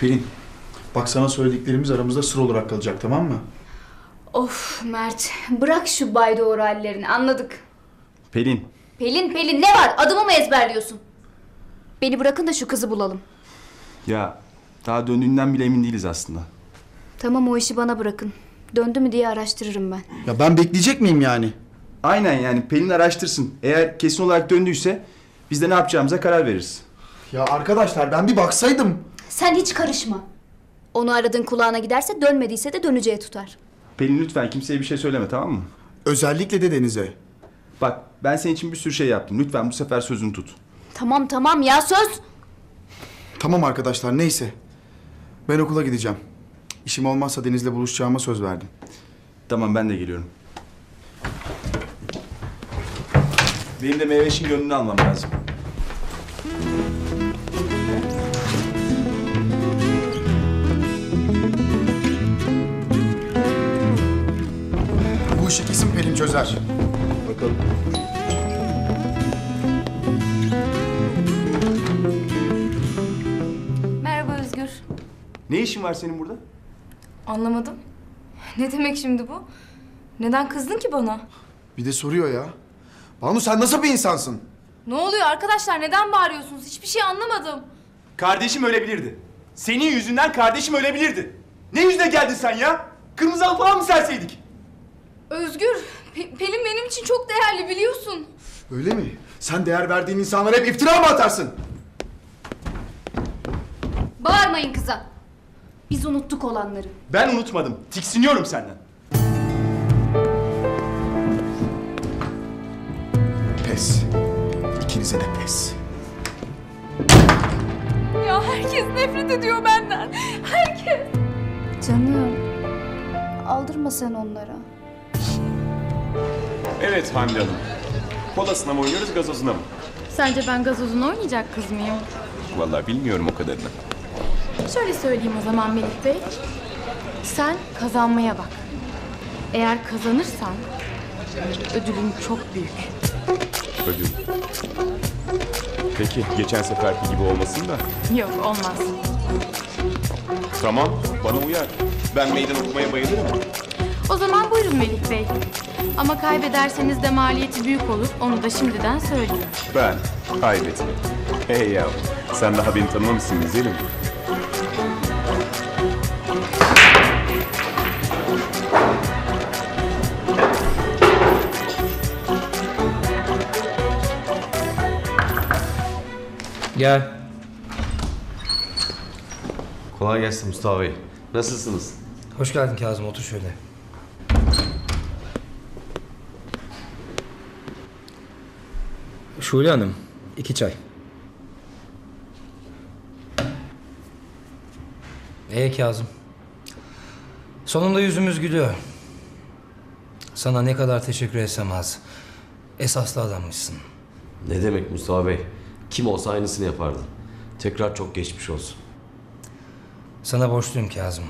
Pelin, bak sana söylediklerimiz aramızda sır olarak kalacak tamam mı? Of Mert bırak şu bay doğru hallerini anladık. Pelin. Pelin Pelin ne var adımı mı ezberliyorsun? Beni bırakın da şu kızı bulalım. Ya daha döndüğünden bile emin değiliz aslında. Tamam o işi bana bırakın. Döndü mü diye araştırırım ben. Ya ben bekleyecek miyim yani? Aynen yani Pelin araştırsın. Eğer kesin olarak döndüyse biz de ne yapacağımıza karar veririz. Ya arkadaşlar ben bir baksaydım. Sen hiç karışma. Onu aradığın kulağına giderse dönmediyse de döneceği tutar. Pelin lütfen kimseye bir şey söyleme tamam mı? Özellikle de Deniz'e. Bak ben senin için bir sürü şey yaptım. Lütfen bu sefer sözünü tut. Tamam tamam ya söz. Tamam arkadaşlar neyse. Ben okula gideceğim. İşim olmazsa Deniz'le buluşacağıma söz verdim. Tamam ben de geliyorum. Benim de meyveşin gönlünü almam lazım. Çözer. Bakalım. Merhaba Özgür. Ne işin var senin burada? Anlamadım. Ne demek şimdi bu? Neden kızdın ki bana? Bir de soruyor ya. Banu sen nasıl bir insansın? Ne oluyor arkadaşlar? Neden bağırıyorsunuz? Hiçbir şey anlamadım. Kardeşim ölebilirdi. Senin yüzünden kardeşim ölebilirdi. Ne yüzüne geldin sen ya? Kırmızı halı falan mı serseydik? Özgür, Pe- Pelin benim için çok değerli biliyorsun. Öyle mi? Sen değer verdiğin insanlara hep iftira mı atarsın? Bağırmayın kıza. Biz unuttuk olanları. Ben unutmadım. Tiksiniyorum senden. Pes. İkinize de pes. Ya herkes nefret ediyor benden. Herkes. Canım. Aldırma sen onlara. Evet Hande Hanım. Kolasına mı oynuyoruz, gazozuna mı? Sence ben gazozunu oynayacak kız mıyım? Vallahi bilmiyorum o kadarını. Şöyle söyleyeyim o zaman Melih Bey. Sen kazanmaya bak. Eğer kazanırsan ödülün çok büyük. Ödül. Peki, geçen seferki gibi olmasın da. Yok olmaz. Tamam, bana uyar. Ben meydan okumaya bayılırım. O zaman buyurun Melih Bey. Ama kaybederseniz de maliyeti büyük olur. Onu da şimdiden söyleyeyim. Ben kaybettim. Hey ya, sen daha beni tanımamışsın güzelim. Gel. Kolay gelsin Mustafa Bey. Nasılsınız? Hoş geldin Kazım. Otur şöyle. Şule Hanım, iki çay. Ee Kazım. Sonunda yüzümüz gülüyor. Sana ne kadar teşekkür etsem az. Esaslı adammışsın. Ne demek Mustafa Bey? Kim olsa aynısını yapardı. Tekrar çok geçmiş olsun. Sana borçluyum Kazım.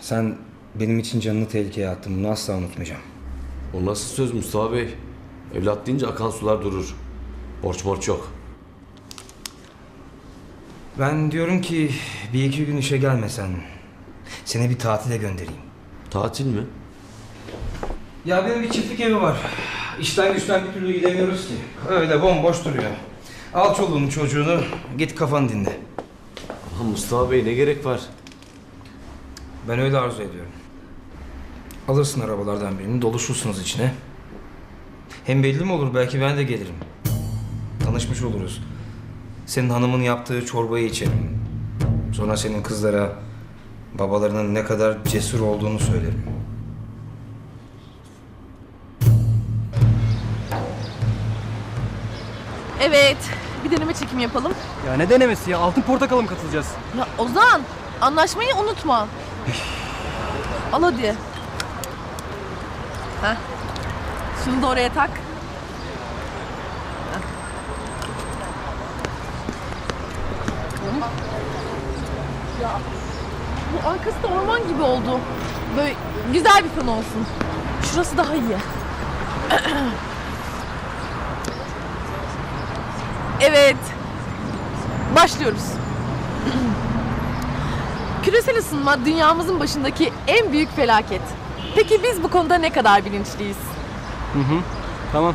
Sen benim için canını tehlikeye attın. Bunu asla unutmayacağım. O nasıl söz Mustafa Bey? Evlat deyince akan sular durur. Borç borç yok. Ben diyorum ki bir iki gün işe gelmesen. Seni bir tatile göndereyim. Tatil mi? Ya benim bir çiftlik evi var. İşten güçten bir türlü gidemiyoruz ki. Öyle bomboş duruyor. Al çoluğunu çocuğunu git kafanı dinle. Ama Mustafa Bey ne gerek var? Ben öyle arzu ediyorum. Alırsın arabalardan birini doluşursunuz içine. Hem belli mi olur belki ben de gelirim. Tanışmış oluruz. Senin hanımın yaptığı çorbayı içerim. Sonra senin kızlara babalarının ne kadar cesur olduğunu söylerim. Evet. Bir deneme çekim yapalım. Ya ne denemesi ya? Altın portakala mı katılacağız? Ya Ozan, anlaşmayı unutma. Al hadi. Heh. Şunu da oraya tak. Ya bu arkası da orman gibi oldu. Böyle güzel bir fon olsun. Şurası daha iyi. Evet. Başlıyoruz. Küresel ısınma dünyamızın başındaki en büyük felaket. Peki biz bu konuda ne kadar bilinçliyiz? Hı hı. Tamam.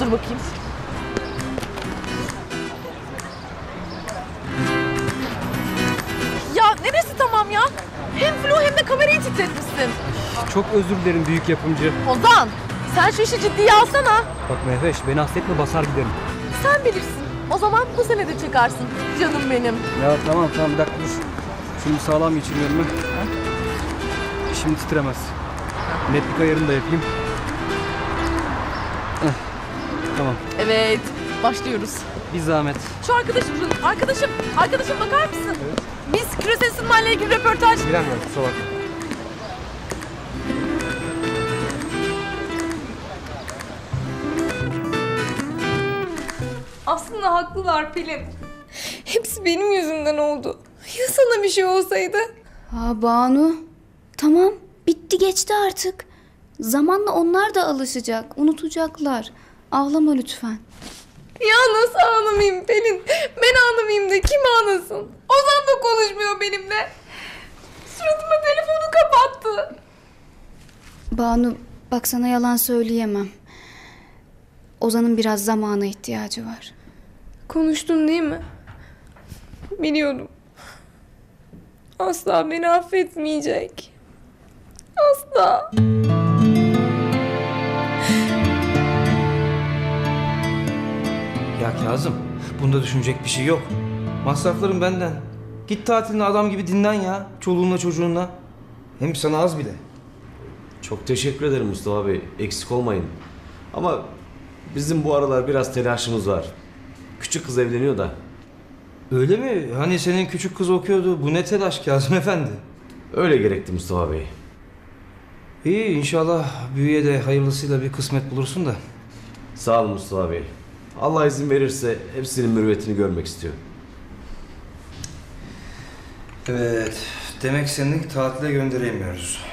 Dur bakayım. Ya neresi tamam ya? Hem flu hem de kamerayı titretmişsin. Çok özür dilerim büyük yapımcı. Ozan sen şu işi ciddiye alsana. Bak Mehveş beni hasretme basar giderim. Sen bilirsin. O zaman bu sene de çıkarsın. Canım benim. Ya tamam tamam bir dakika dur. Şunu sağlam geçireyim elime. Şimdi titremez. Netlik ayarını da yapayım. Evet başlıyoruz. Bir zahmet. Şu arkadaşım, şu arkadaşım, arkadaşım bakar mısın? Biz küresel ısınmayla ilgili röportaj... Giremiyorum kusura bakma. Aslında haklılar Pelin. Hepsi benim yüzümden oldu. Ya sana bir şey olsaydı? Aa Banu. Tamam. Bitti geçti artık. Zamanla onlar da alışacak. Unutacaklar. Ağlama lütfen. Ya nasıl ağlamayayım Pelin? Ben ağlamayayım da kim ağlasın? Ozan da konuşmuyor benimle. Suratıma telefonu kapattı. Banu bak sana yalan söyleyemem. Ozan'ın biraz zamana ihtiyacı var. Konuştun değil mi? Biliyordum. Asla beni affetmeyecek. Asla. Ya Kazım, bunda düşünecek bir şey yok. Masraflarım benden. Git tatiline adam gibi dinlen ya. Çoluğunla çocuğunla. Hem sana az bile. Çok teşekkür ederim Mustafa Bey. Eksik olmayın. Ama bizim bu aralar biraz telaşımız var. Küçük kız evleniyor da. Öyle mi? Hani senin küçük kız okuyordu. Bu ne telaş Kazım Efendi? Öyle gerekti Mustafa Bey. İyi inşallah büyüye de hayırlısıyla bir kısmet bulursun da. Sağ olun Mustafa Bey. Allah izin verirse hepsinin mürüvvetini görmek istiyor. Evet. Demek seni tatile gönderemiyoruz.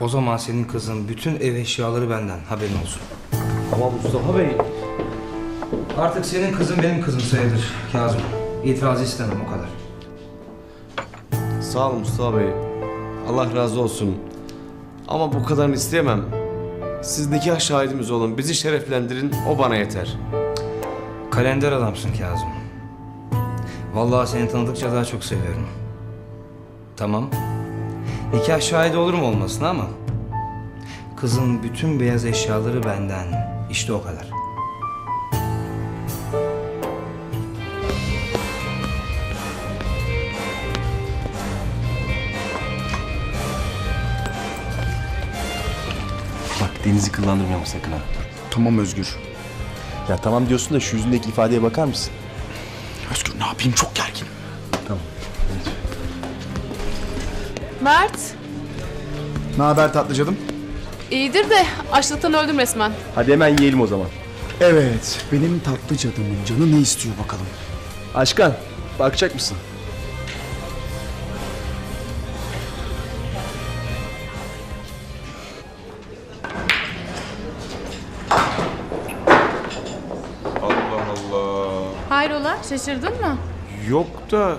O zaman senin kızın bütün ev eşyaları benden. Haberin olsun. Ama Mustafa Bey... Artık senin kızın benim kızım sayılır Kazım. İtiraz istemem o kadar. Sağ olun Mustafa Bey. Allah razı olsun. Ama bu kadarını isteyemem. Siz nikah şahidimiz olun. Bizi şereflendirin. O bana yeter. Kalender adamsın Kazım. Vallahi seni tanıdıkça daha çok seviyorum. Tamam. Nikah şahidi olurum olmasına ama... Kızın bütün beyaz eşyaları benden. İşte o kadar. Bak Deniz'i kıllandırmayalım sakın ha. Tamam Özgür. Ya tamam diyorsun da şu yüzündeki ifadeye bakar mısın? Özgür ne yapayım çok gerginim. Mert, Ne haber tatlı canım? iyidir de açlıktan öldüm resmen. Hadi hemen yiyelim o zaman. Evet benim tatlı cadımın canı ne istiyor bakalım. Aşkan bakacak mısın? Şaşırdın mı? Yok da...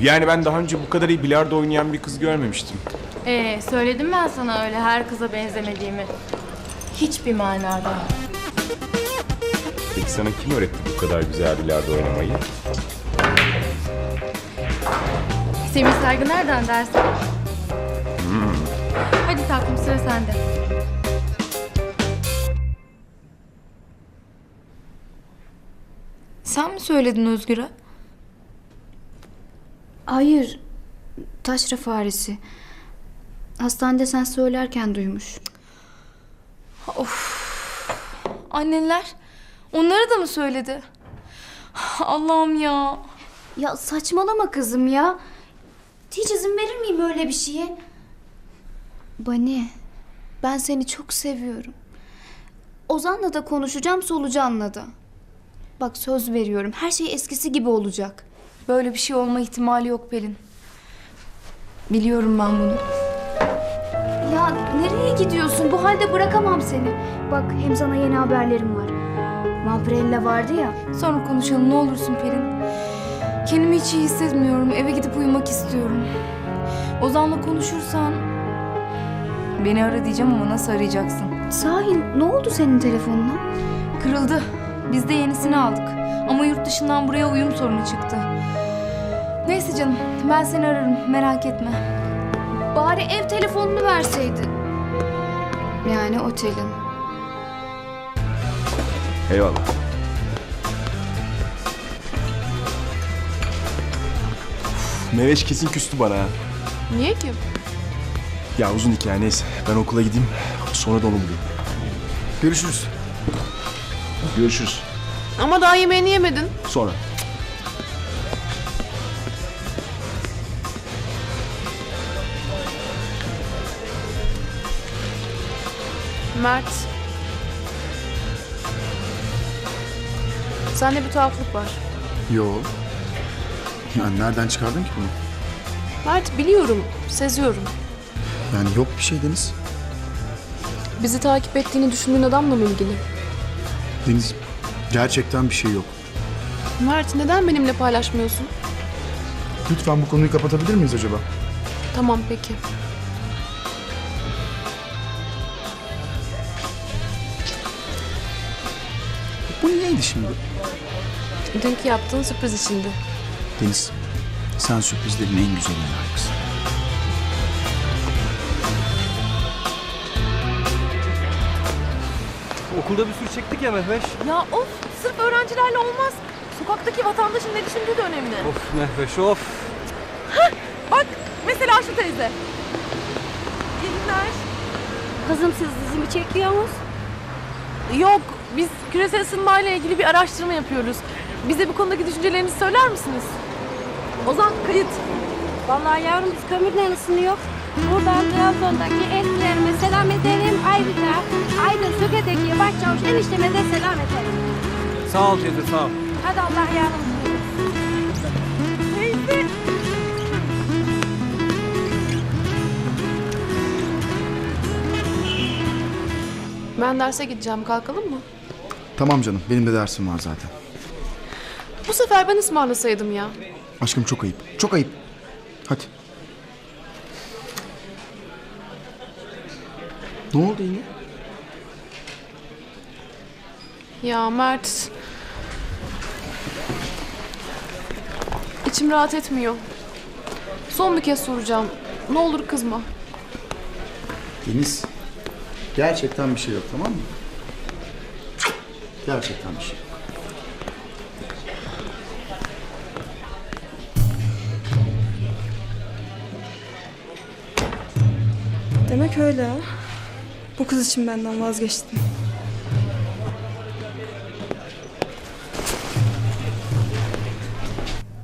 Yani ben daha önce bu kadar iyi bilardo oynayan bir kız görmemiştim. Ee, söyledim ben sana öyle her kıza benzemediğimi. Hiçbir manada. Peki sana kim öğretti bu kadar güzel bilardo oynamayı? Semih Saygı nereden dersin? Hadi tatlım sıra sende. Sen mi söyledin Özgür'e? Hayır. Taşra faresi. Hastanede sen söylerken duymuş. Anneler. Onlara da mı söyledi? Allah'ım ya. Ya saçmalama kızım ya. Hiç izin verir miyim öyle bir şeye? Bani, ben seni çok seviyorum. Ozan'la da konuşacağım, Solucan'la da. Bak söz veriyorum, her şey eskisi gibi olacak. Böyle bir şey olma ihtimali yok Pelin. Biliyorum ben bunu. Ya nereye gidiyorsun? Bu halde bırakamam seni. Bak hem sana yeni haberlerim var. Vampirella vardı ya. Sonra konuşalım ne olursun Pelin. Kendimi hiç iyi hissetmiyorum. Eve gidip uyumak istiyorum. Ozan'la konuşursan... Beni ara diyeceğim ama nasıl arayacaksın? Sahi ne oldu senin telefonuna? Kırıldı. Biz de yenisini aldık. Ama yurt dışından buraya uyum sorunu çıktı. Neyse canım ben seni ararım merak etme. Bari ev telefonunu verseydin. Yani otelin. Eyvallah. Meveş kesin küstü bana ha. Niye ki? Ya uzun hikaye neyse. Ben okula gideyim. Sonra da onu bulayım. Görüşürüz. Görüşürüz. Ama daha yemeğini yemedin. Sonra. Mert. Sende bir tuhaflık var. Yo. Yani nereden çıkardın ki bunu? Mert biliyorum, seziyorum. Yani yok bir şey Deniz. Bizi takip ettiğini düşündüğün adamla mı ilgili? Deniz gerçekten bir şey yok. Mert neden benimle paylaşmıyorsun? Lütfen bu konuyu kapatabilir miyiz acaba? Tamam peki. Bu neydi şimdi? Dünkü yaptığın sürpriz içindi. Deniz, sen sürprizlerin en güzeline layıksın. Okulda bir sürü çektik ya Mehveş. Ya of, sırf öğrencilerle olmaz. Sokaktaki vatandaşın ne düşündüğü de önemli. Of Mehveş of. Bak, mesela şu teyze. İyi günler. Kızım siz dizimi çekiyorsunuz. Yok, biz küresel ısınmayla ilgili bir araştırma yapıyoruz. Bize bu konudaki düşüncelerinizi söyler misiniz? Ozan kayıt. Vallahi yavrum biz kömürden ısınıyor. Buradan Trabzon'daki eskilerime selam ederim. Ayrıca Aydın Söke'deki başçavuş enişteme de selam ederim. Sağ ol teyze sağ ol. Hadi Allah yardımcınız. Ben derse gideceğim, kalkalım mı? Tamam canım, benim de dersim var zaten. Bu sefer ben ısmarlasaydım ya. Aşkım çok ayıp, çok ayıp. Hadi. Ne oldu yine? Ya Mert. İçim rahat etmiyor. Son bir kez soracağım. Ne olur kızma. Deniz, gerçekten bir şey yok tamam mı? Gerçekten bir şey yok. Demek öyle ha. Bu kız için benden vazgeçtin.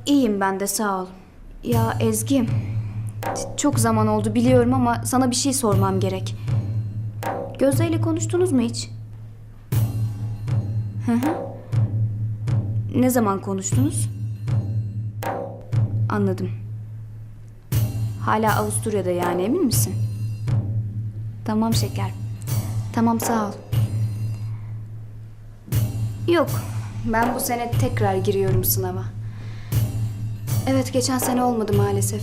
İyiyim ben de sağ ol. Ya Ezgi, çok zaman oldu biliyorum ama sana bir şey sormam gerek. Gözde ile konuştunuz mu hiç? Hı hı. Ne zaman konuştunuz? Anladım. Hala Avusturya'da yani emin misin? Tamam şeker. Tamam sağ ol. Yok, ben bu sene tekrar giriyorum sınava. Evet, geçen sene olmadı maalesef.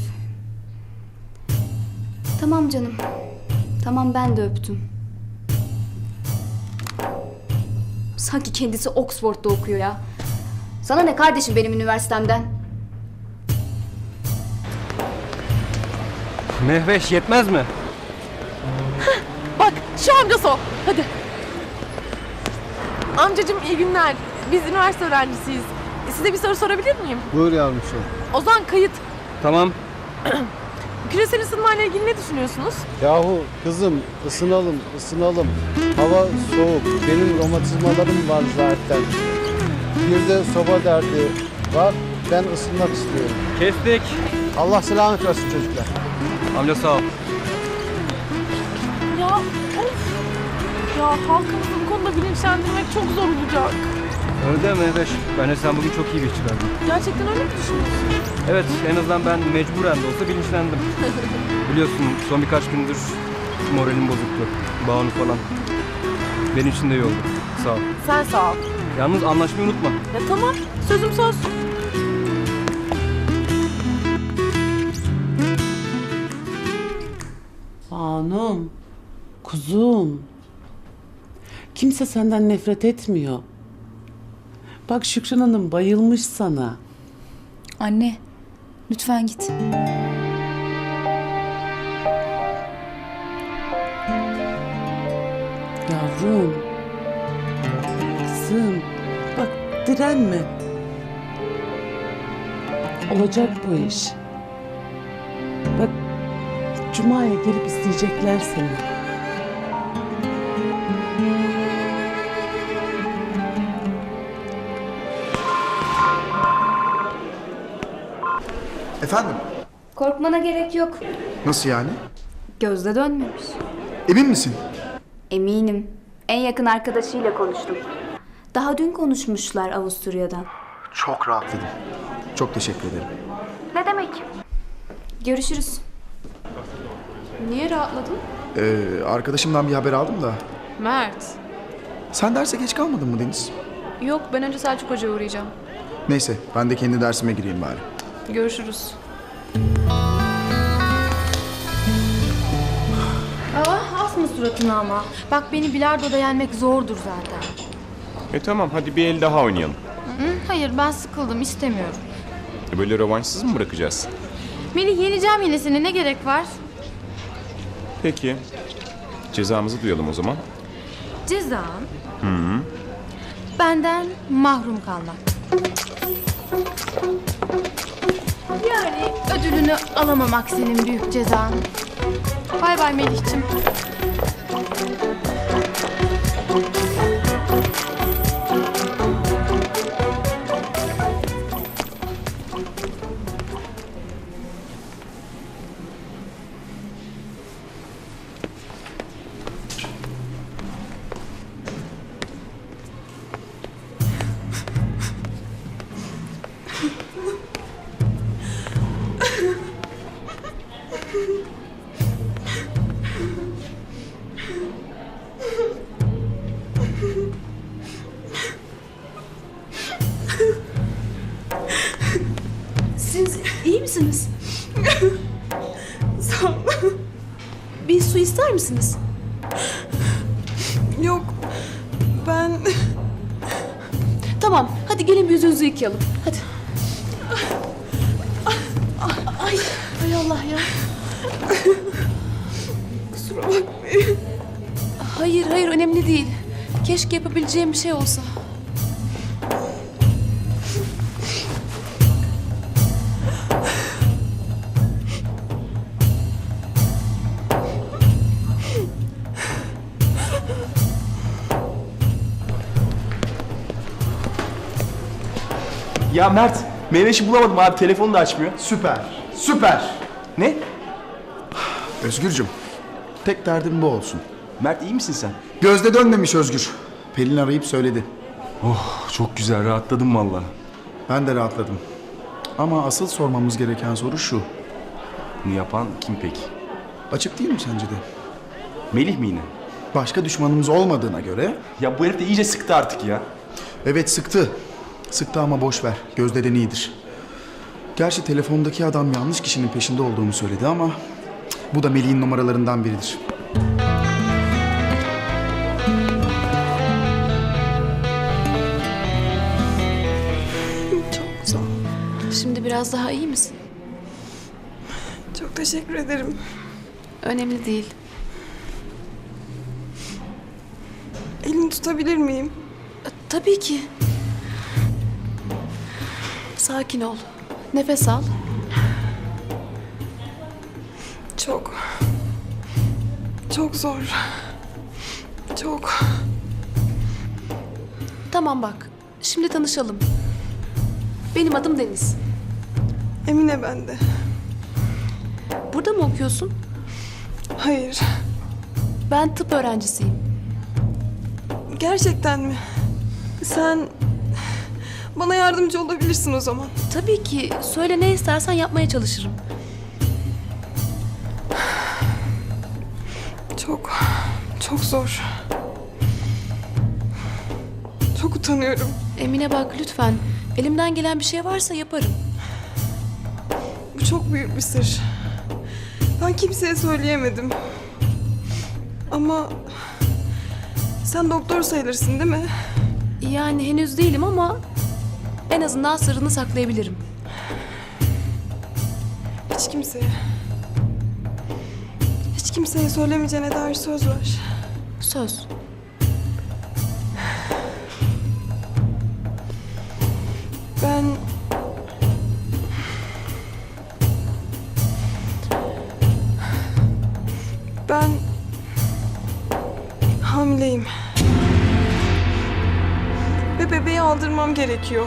Tamam canım. Tamam ben de öptüm. Sanki kendisi Oxford'da okuyor ya. Sana ne kardeşim benim üniversitemden? Mehveş yetmez mi? Amcası o. Hadi. Amcacığım iyi günler. Biz üniversite öğrencisiyiz. Size bir soru sorabilir miyim? Buyur yavrum sor. Ozan kayıt. Tamam. Küresel ısınmayla ilgili ne düşünüyorsunuz? Yahu kızım ısınalım ısınalım. Hava soğuk. Benim romatizmalarım var zaten. Bir de soba derdi var. Ben ısınmak istiyorum. Kestik. Allah selamet versin çocuklar. Amca sağ ol. ya. Halkımızı bu konuda bilinçlendirmek çok zor olacak. Öyle deme Eveş. Bence sen bugün çok iyi bir iş çıkardın. Gerçekten öyle mi düşünüyorsun? Evet, en azından ben mecburen de olsa bilinçlendim. Biliyorsun son birkaç gündür moralim bozuktu. Bağını falan. Benim için de iyi oldu. Sağ ol. Sen sağ ol. Yalnız anlaşmayı unutma. Ya tamam, sözüm söz. Banum, kuzum, Kimse senden nefret etmiyor. Bak Şükran Hanım bayılmış sana. Anne, lütfen git. Yavrum. Kızım. Bak direnme. Olacak bu iş. Bak Cuma'ya gelip isteyecekler seni. Efendim? Korkmana gerek yok. Nasıl yani? Gözde dönmemiş. Emin misin? Eminim. En yakın arkadaşıyla konuştum. Daha dün konuşmuşlar Avusturya'dan. Çok rahatladım. Çok teşekkür ederim. Ne demek? Görüşürüz. Niye rahatladın? Ee, arkadaşımdan bir haber aldım da. Mert. Sen derse geç kalmadın mı Deniz? Yok ben önce Selçuk Hoca'ya uğrayacağım. Neyse ben de kendi dersime gireyim bari. Görüşürüz. Aa, asma suratını ama. Bak beni bilardoda yenmek zordur zaten. E tamam hadi bir el daha oynayalım. Hı, hayır ben sıkıldım istemiyorum. E böyle rövanşsız mı bırakacağız? Melih yeneceğim yine seni ne gerek var? Peki. Cezamızı duyalım o zaman. Cezam. Benden mahrum kalmak. Yani ödülünü alamamak senin büyük cezan. Bay bay Melih'ciğim. Misiniz? Yok. Ben... Tamam. Hadi gelin bir yüzünüzü yıkayalım. Hadi. Ay, ay Allah ya. Kusura bakmayın. Hayır, hayır önemli değil. Keşke yapabileceğim bir şey olsa. Ya Mert, Meyveş'i bulamadım abi. Telefonu da açmıyor. Süper. Süper. Ne? Özgürcüm. Tek derdim bu olsun. Mert iyi misin sen? Gözde dönmemiş Özgür. Pelin arayıp söyledi. Oh, çok güzel. Rahatladım vallahi. Ben de rahatladım. Ama asıl sormamız gereken soru şu. Bunu yapan kim peki? Açık değil mi sence de? Melih mi yine? Başka düşmanımız olmadığına göre... Ya bu herif de iyice sıktı artık ya. Evet sıktı. Sıktı ama boş ver. Gözde'den iyidir. Gerçi telefondaki adam yanlış kişinin peşinde olduğumu söyledi ama... Bu da Melih'in numaralarından biridir. Çok sağ ol. Şimdi biraz daha iyi misin? Çok teşekkür ederim. Önemli değil. Elini tutabilir miyim? Tabii ki. Sakin ol. Nefes al. Çok. Çok zor. Çok. Tamam bak. Şimdi tanışalım. Benim adım Deniz. Emine ben de. Burada mı okuyorsun? Hayır. Ben tıp öğrencisiyim. Gerçekten mi? Sen bana yardımcı olabilirsin o zaman. Tabii ki. Söyle ne istersen yapmaya çalışırım. Çok, çok zor. Çok utanıyorum. Emine bak lütfen. Elimden gelen bir şey varsa yaparım. Bu çok büyük bir sır. Ben kimseye söyleyemedim. Ama sen doktor sayılırsın değil mi? Yani henüz değilim ama en azından sırrını saklayabilirim. Hiç kimseye. Hiç kimseye söylemeyeceğine dair söz ver. Söz. Ben... Ben... Hamileyim. Ve bebeği aldırmam gerekiyor.